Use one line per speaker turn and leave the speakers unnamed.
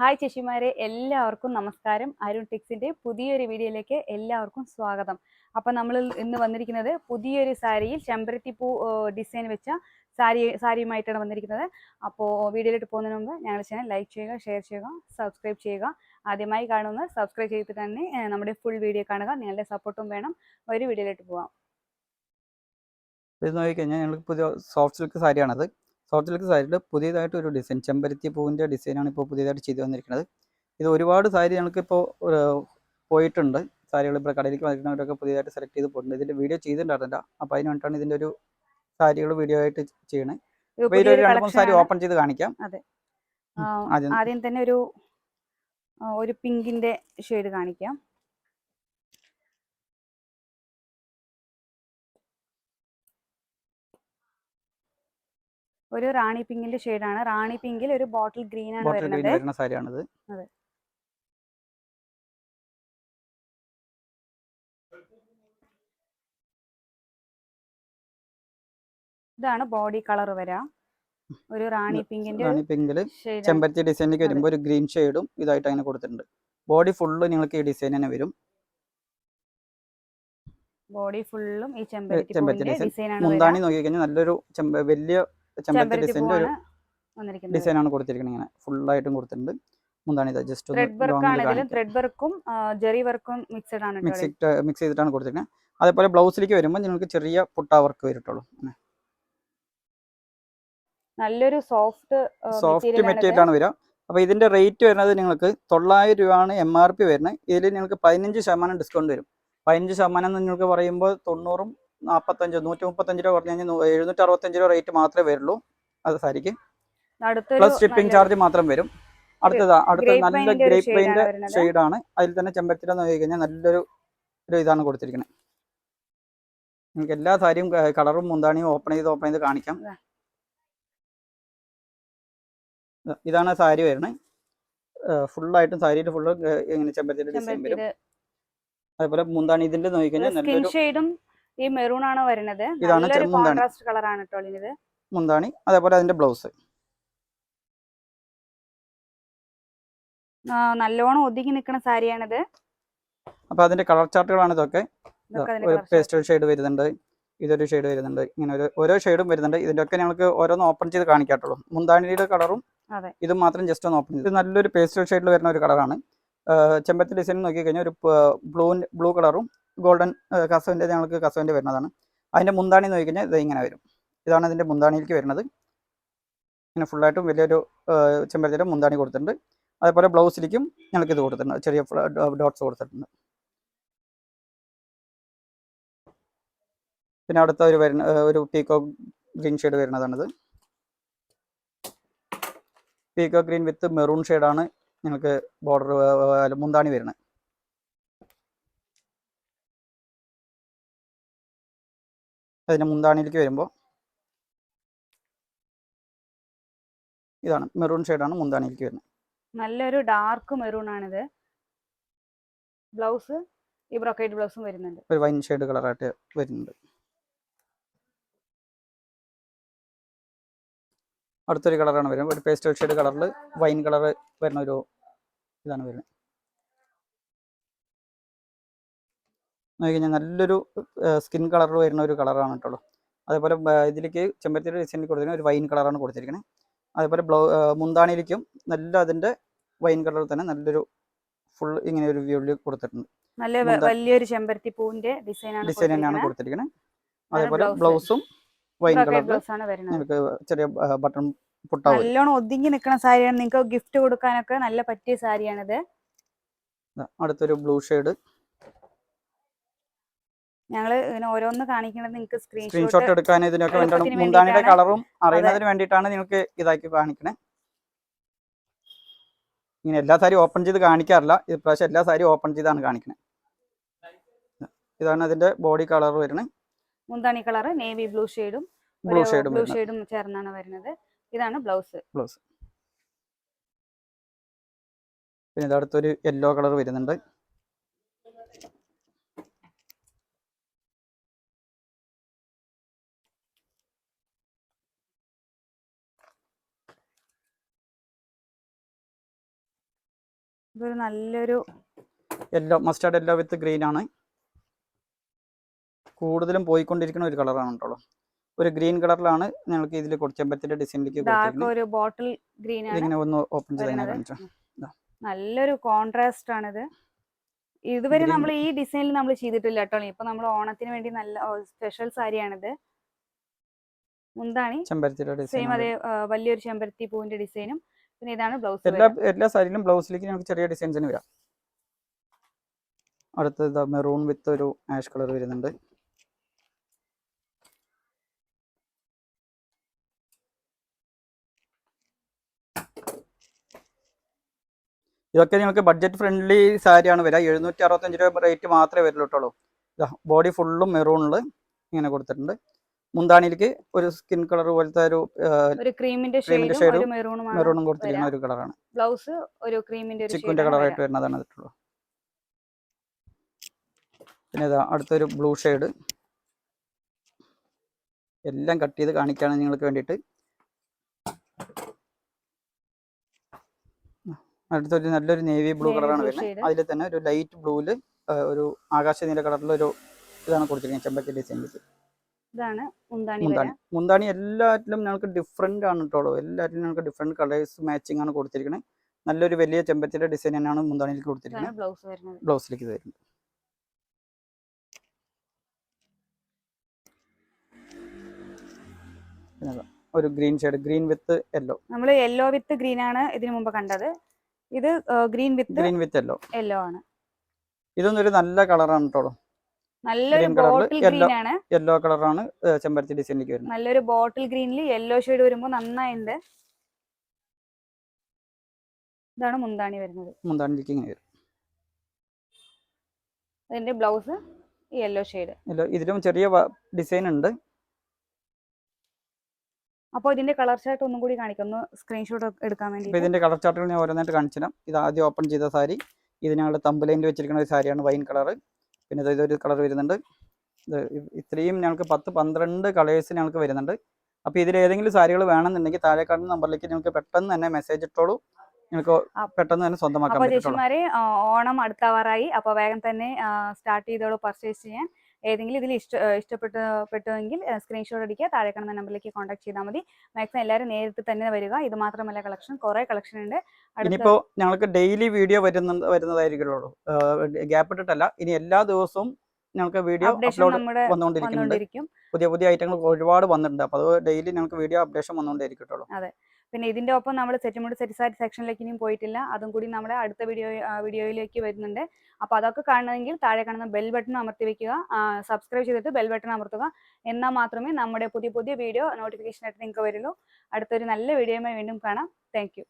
Hi ചേച്ചിമാരെ എല്ലാവർക്കും നമസ്കാരം. അരുൺ ടിക്സിന്റെ പുതിയൊരു വീഡിയോയിലേക്ക് എല്ലാവർക്കും സ്വാഗതം. അപ്പൊ നമ്മൾ ഇന്ന് വന്നിരിക്കുന്നത് പുതിയൊരു സാരിയിൽ ചെമ്പരത്തിപ്പൂ ഡിസൈൻ വെച്ച സാരി സാരിയുമായിട്ടാണ് വന്നിരിക്കുന്നത്. അപ്പോൾ വീഡിയോയിലോട്ട് പോകുന്നതിന് മുമ്പ് ഞങ്ങളുടെ ചാനൽ ലൈക്ക് ചെയ്യുക ഷെയർ ചെയ്യുക സബ്സ്ക്രൈബ് ചെയ്യുക. ആദ്യമായി കാണുന്ന സബ്സ്ക്രൈബ് ചെയ്തിട്ട് തന്നെ നമ്മുടെ ഫുൾ വീഡിയോ കാണുക. നിങ്ങളുടെ സപ്പോർട്ടും വേണം. ഒരു വീഡിയോയിലോട്ട് പോവാം.
ഇത് നോക്കിക്കഴിഞ്ഞാൽ ഞങ്ങൾക്ക് പുതിയ സോഫ്റ്റ് സിൽക്ക് സാരിയാണത്. സോഫ്റ്റ് സാരിയിൽ പുതിയതായിട്ട് ഒരു ഡിസൈൻ ചെമ്പരത്തി പൂവിന്റെ ഡിസൈനാണ് ഇപ്പോൾ പുതിയതായിട്ട് ചെയ്തു വന്നിരിക്കുന്നത്. ഇത് ഒരുപാട് സാരി ഞങ്ങൾക്കിപ്പോൾ പോയിട്ടുണ്ട്. സാരികൾ ഇപ്പോൾ കടയിലേക്ക് വന്നിട്ടുള്ളവരൊക്കെ പുതിയതായിട്ട് സെലക്ട് ചെയ്ത് പോയിട്ടുണ്ട്. ഇതിന്റെ വീഡിയോ ചെയ്തിട്ടുണ്ടായിരുന്നില്ല. അപ്പോൾ അതിന് വേണ്ടിയിട്ടാണ് ഇതിന്റെ ഒരു സാരികൾ വീഡിയോ ആയിട്ട് ചെയ്യണേ.
ഇത്
അപ്പോൾ ഇതിലൊരു
പുതിയൊരു
രണ്ട് മൂന്ന് സാരി ഓപ്പൺ ചെയ്ത് കാണിക്കാം.
അതെ.
ആദ്യം
തന്നെ ഒരു ഒരു പിങ്കിന്റെ ഷെയ്ഡ് കാണിക്കാം. ഒരു റാണി പിങ്കിന്റെ ഷെയ്ഡാണ്. റാണി പിങ്കിൽ ഒരു ബോട്ടിൽ ഗ്രീൻ ആണ് വരുന്നത്
സാരിയാണിത്.
അതെ. ഇതാണ് ബോഡി കളർ വരാ. ഒരു റാണി പിങ്കിന്റെ
റാണി പിങ്കിൽ
ഷെയ്ഡ്
ചെമ്പരത്തി ഡിസൈനിലേക്ക് വരുമ്പോൾ ഒരു ഗ്രീൻ ഷെയ്ഡും ഇതായിട്ട് അങ്ങനെ കൊടുത്തിട്ടുണ്ട്. ബോഡി ഫുള്ള് നിങ്ങൾക്ക് ഈ ഡിസൈൻ തന്നെ വരും.
ബോഡി ഫുള്ളും ഈ ചെമ്പരത്തി. ഡിസൈൻ. ആണ്
മുന്താണി നോക്കിക്കഴിഞ്ഞാൽ നല്ലൊരു വലിയ ചെമ്പരത്തി ഡിസൈന്റെ ഒരു ഡിസൈൻ ആണ് കൊടുത്തിരിക്കുന്നത് ഇങ്ങനെ ഫുള്ളായിട്ടും കൊടുത്തിട്ടുണ്ട്. മുന്താണി ഇത് ജസ്റ്റ്
ത്രെഡ് വർക്ക് ജെറി വർക്കും മിക്സഡ് ആണ്
മിക്സ് മിക്സ് ചെയ്തിട്ടാണ് കൊടുത്തിരിക്കുന്നത്. അതേപോലെ ബ്ലൗസിലേക്ക് വരുമ്പോൾ നിങ്ങൾക്ക് ചെറിയ പുട്ടാ വർക്ക് വരട്ടുള്ളൂ
നല്ലൊരു സോഫ്റ്റ്
സോഫ്റ്റ് മെറ്റീരിയൽ ആണ് വരിക. അപ്പോൾ ഇതിന്റെ റേറ്റ് വരുന്നത് നിങ്ങൾക്ക് തൊള്ളായിരം രൂപയാണ് എം ആർ പി വരുന്നത്. ഇതിൽ നിങ്ങൾക്ക് പതിനഞ്ച് ശതമാനം ഡിസ്കൗണ്ട് വരും. പതിനഞ്ച് ശതമാനം എന്ന് നിങ്ങൾക്ക് പറയുമ്പോൾ തൊണ്ണൂറും നാൽപ്പത്തഞ്ച് നൂറ്റി മുപ്പത്തഞ്ച് രൂപ പറഞ്ഞു കഴിഞ്ഞാൽ എഴുന്നൂറ്റി അറുപത്തഞ്ച് രൂപ റേറ്റ് മാത്രമേ വരുള്ളൂ. അത് സാരിക്ക്. പ്ലസ് ഷിപ്പിംഗ് ചാർജ് മാത്രം വരും. അടുത്തതാ അടുത്ത നല്ല ഗ്രേപ്പ് പെയിന്റ്
ആണ്
ഷെയ്ഡാണ് അതിൽ തന്നെ ചെമ്പരത്തിലെന്ന് നോക്കി കഴിഞ്ഞാൽ നല്ലൊരു ഒരു ഇതാണ് കൊടുത്തിരിക്കുന്നത് നിങ്ങൾക്ക് എല്ലാ സാരിയും കളറും മുന്താണിയും ഓപ്പൺ ചെയ്ത് ഓപ്പൺ ചെയ്ത് കാണിക്കാം.
ഇതാ.
ഇതാ, ഇതാണ് സാരി വരുന്നത്. ഫുള്ളായിട്ടും സാരിയിൽ ഫുള്ള് ഇങ്ങനെ ചെമ്പരത്തിയുടെ ഡിസൈൻ വരും. അതേപോലെ മുന്താണി ഇതിന്റെ നോക്കി കഴിഞ്ഞാൽ നല്ലൊരു
ഈ മെറൂൺ ആണ് വരുന്നത്? നല്ലൊരു കോൺട്രാസ്റ്റ് കളർ ആണ് കേട്ടോ ഇത്
മുന്താണി അതേപോലെ അതിന്റെ ബ്ലൗസ്
നല്ലോണം ഒതുങ്ങി നിൽക്കുന്ന സാരിയാണിത്.
അപ്പൊ അതിന്റെ കളർ ചാർട്ടുകളാണ് ഇതൊക്കെ. ഒരു പേസ്റ്റൽ ഷെയ്ഡ് വരുന്നുണ്ട് ഇതൊരു ഷെയ്ഡ് വരുന്നുണ്ട് ഇങ്ങനെ ഒരു ഓരോ ഷെയ്ഡും വരുന്നുണ്ട്. ഇതിന്റെ ഒക്കെ ഞങ്ങൾക്ക് ഓരോന്ന് ഓപ്പൺ ചെയ്ത് കാണിക്കാട്ടുള്ളൂ. മുന്താണിയുടെ കളറും. ഇത് മാത്രം ജസ്റ്റ് ഒന്ന് ഓപ്പൺ ചെയ്ത്. നല്ലൊരു പേസ്റ്റൽ ഷെയ്ഡിൽ വരുന്ന ഒരു കളറാണ് ചെമ്പത്തി ഡിസൈൻ നോക്കി കഴിഞ്ഞാൽ ഒരു ബ്ലൂ ബ്ലൂ കളറും ഗോൾഡൻ കസവിന്റെ ഞങ്ങൾക്ക് കസവിന്റെ വരുന്നതാണ്. അതിന്റെ മുന്താണി എന്ന് കഴിഞ്ഞാൽ ഇത് ഇങ്ങനെ വരും. ഇതാണ് ഇതിന്റെ മുന്താണിയിലേക്ക് വരുന്നത്. ഇങ്ങനെ ഫുള്ളായിട്ടും വലിയൊരു ചെമ്പരത്തിന്റെ മുന്താണി കൊടുത്തിട്ടുണ്ട്. അതേപോലെ ബ്ലൗസിലേക്കും ഞങ്ങൾക്ക് ഇത് കൊടുത്തിട്ടുണ്ട്. ചെറിയ ഡോട്ട്സ് കൊടുത്തിട്ടുണ്ട്. പിന്നെ അടുത്ത ഒരു വരുന്ന ഒരു പീക്കോ ഗ്രീൻ ഷെയ്ഡ് വരുന്നതാണിത്. പീക്കോ ഗ്രീൻ വിത്ത് മെറൂൺ ഷെയ്ഡാണ് ഞങ്ങൾക്ക് ബോർഡർ മുന്താണി വരുന്നത്. അതിന്റെ മുന്താണിയിലേക്ക് വരുമ്പോൾ ഇതാണ് മെറൂൺ ഷെയ്ഡാണ് മുന്താണിയിലേക്ക് വരുന്നത്.
നല്ലൊരു ഡാർക്ക് മെറൂൺ ആണിത് ബ്ലൗസ് ഈ ബ്രൊക്കേറ്റ് ബ്ലൗസും വരുന്നുണ്ട്.
ഒരു വൈൻ ഷെയ്ഡ് കളറായിട്ട് വരുന്നുണ്ട്. അടുത്തൊരു കളറാണ് വരുന്നത്. ഒരു പേസ്റ്റൽ ഷെയ്ഡ് കളറിൽ വൈൻ കളർ വരുന്ന ഒരു ഇതാണ് വരുന്നത്. നോക്കി കഴിഞ്ഞാൽ നല്ലൊരു സ്കിൻ കളർ വരുന്ന ഒരു കളറാണ് കേട്ടോ. അതേപോലെ ഇതിലേക്ക് ചെമ്പരത്തിയുടെ ഡിസൈനിൽ കൊടുത്തിരിക്കുന്നത് ഒരു വൈൻ കളറാണ് കൊടുത്തിരിക്കുന്നത് അതേപോലെ ബ്ലൗ മുന്താണിയിലേക്കും നല്ല അതിന്റെ വൈൻ കളർ തന്നെ നല്ലൊരു ഫുൾ ഇങ്ങനെ ഒരു വ്യൂ കൊടുത്തിട്ടുണ്ട്.
നല്ല വലിയൊരു ചെമ്പരത്തി പൂവിന്റെ ഡിസൈൻ
ഡിസൈൻ തന്നെയാണ്
കൊടുത്തിരിക്കുന്നത്.
അതേപോലെ ബ്ലൗസും വൈൻ കളറിൽ നിങ്ങൾക്ക് ചെറിയ ബട്ടൺ പുട്ടാവും
നല്ലോണം ഒതുങ്ങി നിൽക്കുന്ന സാരിയാണ്. നിങ്ങൾക്ക് ഗിഫ്റ്റ് കൊടുക്കാനൊക്കെ നല്ല പറ്റിയ സാരിയാണിത്.
അടുത്തൊരു ബ്ലൂ ഷെയ്ഡ്.
ഞങ്ങൾ ഇങ്ങനെ ഓരോന്ന് കാണിക്കുന്നത് നിങ്ങൾക്ക്
സ്ക്രീൻഷോട്ട് എടുക്കാൻ ഇതിനൊക്കെ വേണ്ടിയാണ് മുന്താണിയുടെ കളറും അറിയുന്നതിന് വേണ്ടിയിട്ടാണ് നിങ്ങൾക്ക് ഇതാക്കി കാണിക്കണേ. ഇങ്ങനെ എല്ലാ സാരി ഓപ്പൺ ചെയ്ത് കാണിക്കാറില്ല. ഇപ്രാവശ്യം എല്ലാ സാരി ഓപ്പൺ ചെയ്താണ് കാണിക്കണേ. ഇതാണ് അതിന്റെ ബോഡി കളർ വരുന്നത്
മുന്താണി കളർ നേവി ബ്ലൂ ഷെയ്ഡും
ബ്ലൂ ഷെയ്ഡും
ബ്ലൂ ഷെയ്ഡും ചേർന്നാണ് വരുന്നത്. ഇതാണ് ബ്ലൗസ്
ബ്ലൗസ് പിന്നെ ഇതടുത്തൊരു അടുത്തൊരു യെല്ലോ കളർ വരുന്നുണ്ട്.
ഇതൊരു നല്ലൊരു
yellow mustard yellow with green ആണ്. കൂടുതലും പോയിക്കൊണ്ടിരിക്കുന്ന ഒരു കളറാണ് കേട്ടോ ഒരു ഗ്രീൻ കളറിലാണ് ഞങ്ങൾക്ക് ഇതിൽ ചെമ്പരത്തിന്റെ ഡിസൈനിലേക്ക്
ഒരു ബോട്ടിൽ ഗ്രീൻ
ഒന്ന് ഓപ്പൺ ചെയ്ത്.
നല്ലൊരു കോൺട്രാസ്റ്റ് ആണിത്. ഇതുവരെ നമ്മൾ ഈ ഡിസൈനിൽ നമ്മൾ ചെയ്തിട്ടില്ല കേട്ടോ ഇപ്പൊ നമ്മൾ ഓണത്തിന് വേണ്ടി നല്ല സ്പെഷ്യൽ സാരിയാണിത് മുന്താണി.
ചെമ്പരത്തിയുടെ
സെയിം
ഡിസൈൻ
അതേ വലിയൊരു ചെമ്പരത്തി പൂവിന്റെ ഡിസൈനും പിന്നെ ഇതാണ് ബ്ലൗസ്
എല്ലാ എല്ലാ സാരിയിലും ബ്ലൗസിലേക്ക് നമുക്ക് ചെറിയ ഡിസൈൻസിന് വരാം. അടുത്തത് മെറൂൺ വിത്ത് ഒരു ആഷ് കളർ വരുന്നുണ്ട്. ഇതൊക്കെ നിങ്ങൾക്ക് ബഡ്ജറ്റ് ഫ്രണ്ട്ലി സാരിയാണ് വരിക എഴുന്നൂറ്റി അറുപത്തഞ്ച് രൂപ റേറ്റ് മാത്രമേ വരുള്ളൂ ബോഡി ഫുള്ളും മെറൂണിൽ ഇങ്ങനെ കൊടുത്തിട്ടുണ്ട്. മുന്താണിയിലേക്ക് ഒരു സ്കിൻ കളർ പോലത്തെ ഒരു
ഒരു ക്രീമിന്റെ ഷെയ്ഡും
മെറൂണും കൊടുത്തിരിക്കുന്ന ഒരു കളറാണ്.
ബ്ലൗസ് ഒരു ക്രീമിന്റെ
ചിക്കുന്റെ കളറായിട്ട്. വരുന്നതാണ് ഇതിട്ടുള്ളൂ പിന്നെ ഇതാ അടുത്തൊരു ബ്ലൂ ഷെയ്ഡ്. എല്ലാം കട്ട് ചെയ്ത് കാണിക്കാണ് നിങ്ങൾക്ക് വേണ്ടിയിട്ട്. അടുത്തൊരു നല്ലൊരു നേവി ബ്ലൂ കളറാണ് വരുന്നത്. അതിൽ തന്നെ ഒരു ലൈറ്റ് ബ്ലൂവിൽ ഒരു ആകാശ നീല കളറിലൊരു ഇതാണ് കൊടുത്തിരിക്കുന്നത് ചെമ്പത്തി ഡിസൈനിൽ
ഇതാണ് മുന്താണി
മുന്താണി. എല്ലാറ്റിലും ഞങ്ങൾക്ക് ഡിഫറെന്റ് ആണ് കേട്ടോ എല്ലാറ്റിലും ഞങ്ങൾക്ക് ഡിഫറെന്റ് കളേഴ്സ് മാച്ചിങ് ആണ് കൊടുത്തിരിക്കുന്നത് നല്ലൊരു വലിയ ചെമ്പത്തിന്റെ ഡിസൈൻ തന്നെയാണ് മുന്താണിയിലേക്ക് കൊടുത്തിരിക്കുന്നത്
ബ്ലൗസ് വരുന്നത്.
ബ്ലൗസിലേക്ക് വരുന്നത്. ഒരു green shade green with yellow
നമ്മൾ യെല്ലോ വിത്ത് ഗ്രീൻ ആണ് ഇതിനു മുമ്പ് കണ്ടത്. ഇത് green with
green with yellow
yellow ആണ്.
ഇതൊന്നും ഒരു നല്ല കളറാണ് കേട്ടോ
നല്ലൊരു ബോട്ടിൽ. ഗ്രീൻ ആണ്.
യെല്ലോ കളറാണ് ചെമ്പരത്തി ഡിസൈനിലേക്ക് വരുന്നത്.
നല്ലൊരു ബോട്ടിൽ ഗ്രീനിൽ യെല്ലോ ഷെയ്ഡ് വരുമ്പോൾ നന്നായിണ്ട്. ഇതാണ് മുന്താണി വരുന്നത്.
മുന്താണിലേക്ക് ഇങ്ങനെ വരും.
അതിന്റെ ബ്ലൗസ് യെല്ലോ ഷെയ്ഡ്
ഇതിലും ചെറിയ ഡിസൈൻ ഉണ്ട്.
അപ്പോൾ ഇതിന്റെ കളർ ചാർട്ട് ഒന്നും കൂടി കാണിക്കുന്നു സ്ക്രീൻഷോട്ട് എടുക്കാൻ വേണ്ടി
ഇതിന്റെ കളർ ചാർട്ടുകൾ ഞാൻ ഓരോന്നായിട്ട് കാണിച്ചു തരാം. ഇത് ആദ്യം ഓപ്പൺ ചെയ്ത സാരി ഇത് ഞങ്ങളുടെ തമ്പലൈനിൽ വെച്ചിരിക്കുന്ന ഒരു സാരിയാണ് വൈൻ കളർ പിന്നെ ഇത് ഇതൊരു കളർ വരുന്നുണ്ട്. ഇത് ഇത്രയും ഞങ്ങൾക്ക് പത്ത് പന്ത്രണ്ട് കളേഴ്സ് ഞങ്ങൾക്ക് വരുന്നുണ്ട്. അപ്പോൾ ഇതിൽ ഏതെങ്കിലും സാരികൾ വേണമെന്നുണ്ടെങ്കിൽ താഴെ കാണുന്ന നമ്പറിലേക്ക് ഞങ്ങൾക്ക് പെട്ടെന്ന് തന്നെ മെസ്സേജ് ഇട്ടോളൂ.
നിങ്ങൾക്ക്
പെട്ടെന്ന് തന്നെ സ്വന്തമാക്കാൻ
ഓണം അടുത്താവാറായി. അപ്പോൾ വേഗം തന്നെ സ്റ്റാർട്ട് ചെയ്തോളൂ പർച്ചേസ് ചെയ്യാൻ. ഏതെങ്കിലും ഇതിൽ ഇഷ്ട ഇഷ്ടപ്പെട്ട പെട്ടുവെങ്കിൽ സ്ക്രീൻഷോട്ട് അടിക്കുക. താഴെ കാണുന്ന നമ്പറിലേക്ക് കോൺടാക്ട് ചെയ്താൽ മതി. മാക്സിമം എല്ലാവരും നേരിട്ട് തന്നെ വരിക. ഇത് മാത്രമല്ല കളക്ഷൻ കുറേ കളക്ഷൻ ഉണ്ട്.
ഇനിയിപ്പോൾ ഞങ്ങൾക്ക് ഡെയിലി വീഡിയോ വരുന്ന വരുന്നതായിരിക്കുള്ളൂ ഗ്യാപ്പ് ഇട്ടിട്ടല്ല. ഇനി എല്ലാ ദിവസവും ഞങ്ങൾക്ക് വീഡിയോ
അപ്ഡേഷൻ
അപ്ലോഡ്
നമ്മുടെ
വന്നുകൊണ്ടിരിക്കുന്നുണ്ട്.
വന്നുകൊണ്ടിരിക്കും.
പുതിയ പുതിയ ഐറ്റങ്ങൾ ഒരുപാട് വന്നിട്ടുണ്ട്. അപ്പോൾ അത് ഡെയിലി ഞങ്ങൾക്ക് വീഡിയോ അപ്ഡേഷൻ വന്നുകൊണ്ടിരിക്കട്ടുള്ളൂ
പിന്നെ ഇതിന്റെ ഒപ്പം നമ്മൾ സെറ്റിമുണ്ട് സെറ്റിസാരി സെക്ഷനിലേക്ക് ഇനിയും പോയിട്ടില്ല. അതും കൂടി നമ്മുടെ അടുത്ത വീഡിയോ വീഡിയോയിലേക്ക് വരുന്നുണ്ട്. അപ്പോൾ അതൊക്കെ കാണണമെങ്കിൽ താഴെ കാണുന്ന ബെൽ ബട്ടൺ അമർത്തി വെക്കുക. സബ്സ്ക്രൈബ് ചെയ്തിട്ട് ബെൽ ബട്ടൺ അമർത്തുക. എന്നാൽ മാത്രമേ നമ്മുടെ പുതിയ പുതിയ വീഡിയോ നോട്ടിഫിക്കേഷൻ ആയിട്ട് നിങ്ങൾക്ക് വരുള്ളൂ. അടുത്തൊരു നല്ല വീഡിയോയുമായി വീണ്ടും കാണാം. താങ്ക്